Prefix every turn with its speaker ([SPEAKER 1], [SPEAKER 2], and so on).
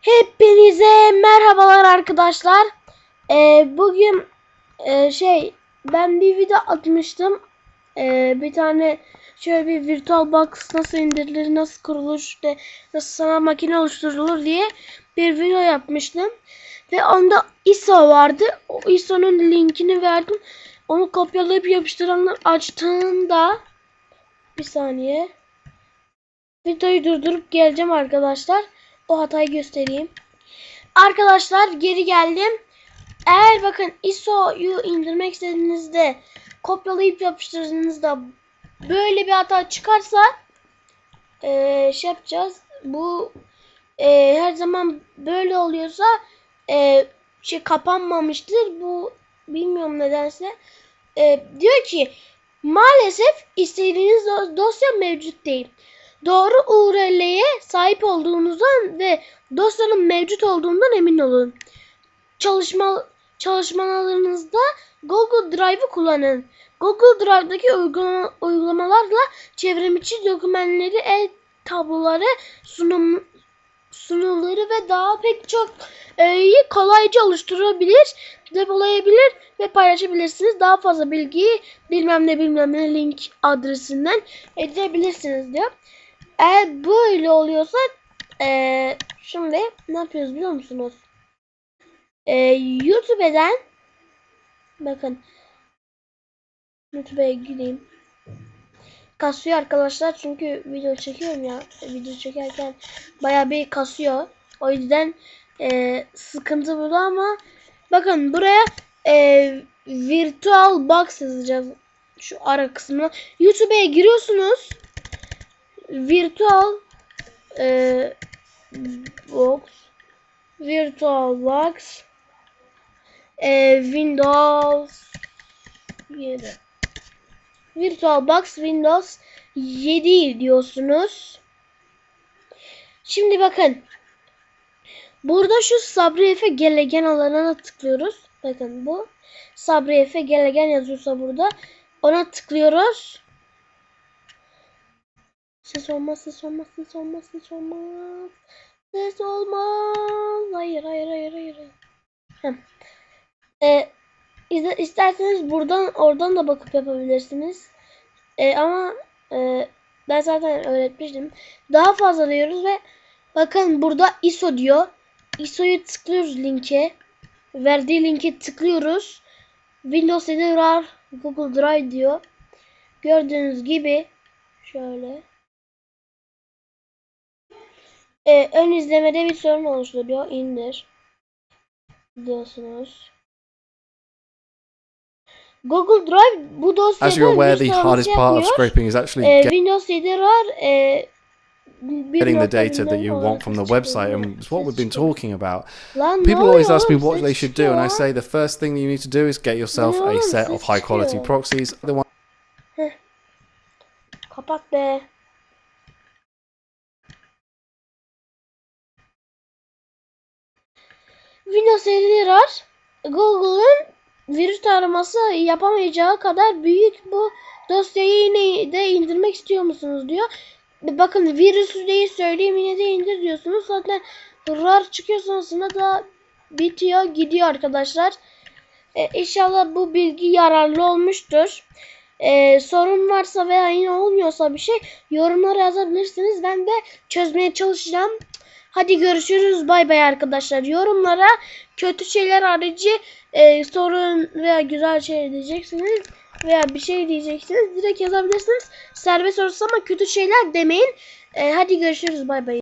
[SPEAKER 1] Hepinize merhabalar arkadaşlar. Ee, bugün e, şey ben bir video atmıştım. Ee, bir tane şöyle bir virtual box nasıl indirilir, nasıl kurulur, işte nasıl sanal makine oluşturulur diye bir video yapmıştım. Ve onda ISO vardı. O ISO'nun linkini verdim. Onu kopyalayıp yapıştıranlar açtığında bir saniye. Videoyu durdurup geleceğim arkadaşlar. O hatayı göstereyim. Arkadaşlar geri geldim. Eğer bakın ISO'yu indirmek istediğinizde kopyalayıp yapıştırdığınızda böyle bir hata çıkarsa eee şey yapacağız. Bu eee, her zaman böyle oluyorsa eee, şey kapanmamıştır. Bu bilmiyorum nedense. Eee, diyor ki maalesef istediğiniz do- dosya mevcut değil doğru URL'ye sahip olduğunuzdan ve dosyanın mevcut olduğundan emin olun. Çalışma çalışmalarınızda Google Drive'ı kullanın. Google Drive'daki uygulama, uygulamalarla çevrimiçi dokümanları, e-tabloları, sunum sunumları ve daha pek çok iyi kolayca oluşturabilir, depolayabilir ve paylaşabilirsiniz. Daha fazla bilgiyi bilmem ne bilmem ne link adresinden edinebilirsiniz diyor. Eğer böyle oluyorsa eee, şimdi ne yapıyoruz biliyor musunuz? Eee YouTube'dan bakın YouTube'a gireyim. Kasıyor arkadaşlar çünkü video çekiyorum ya. Video çekerken baya bir kasıyor. O yüzden eee, sıkıntı burada ama bakın buraya eee virtual box yazacağız. Şu ara kısmına. YouTube'a giriyorsunuz virtual e, box virtual box e, Windows 7 virtual box Windows 7 diyorsunuz. Şimdi bakın. Burada şu Sabri Efe Gelegen alanına tıklıyoruz. Bakın bu. Sabri Efe Gelegen yazıyorsa burada. Ona tıklıyoruz. Ses olmaz, ses olmaz, ses olmaz, ses olmaz. Ses olmaz. Hayır, hayır, hayır, hayır. hayır. İzle- isterseniz buradan oradan da bakıp yapabilirsiniz. Ee, ama e, ben zaten öğretmiştim. Daha fazla diyoruz ve bakın burada ISO diyor. ISO'yu tıklıyoruz linke. Verdiği linke tıklıyoruz. Windows 7 RAR Google Drive diyor. Gördüğünüz gibi şöyle ee, ön izlemede bir sorun oluşturuyor. İndir. Diyorsunuz. Google Drive bu dosyada
[SPEAKER 2] As you're aware, the hardest part of scraping is actually get-
[SPEAKER 1] Windows 7 var. Ee, bir
[SPEAKER 2] getting the data that you want from the website, and it's what we've been talking about. People always ask me what they should do, and I say the first thing that you need to do is get yourself a set of high quality proxies. The one
[SPEAKER 1] Windows 7 RAR Google'ın virüs taraması yapamayacağı kadar büyük bu dosyayı yine de indirmek istiyor musunuz diyor. Bakın virüsü değil söyleyeyim yine de indir diyorsunuz. Zaten RAR çıkıyor sonrasında da bitiyor gidiyor arkadaşlar. E, inşallah bu bilgi yararlı olmuştur. Ee, sorun varsa veya yine olmuyorsa bir şey yorumlara yazabilirsiniz. Ben de çözmeye çalışacağım. Hadi görüşürüz. Bay bay arkadaşlar. Yorumlara kötü şeyler harici e, sorun veya güzel şey diyeceksiniz veya bir şey diyeceksiniz. Direkt yazabilirsiniz. Serbest olursa ama kötü şeyler demeyin. E, hadi görüşürüz. Bay bay.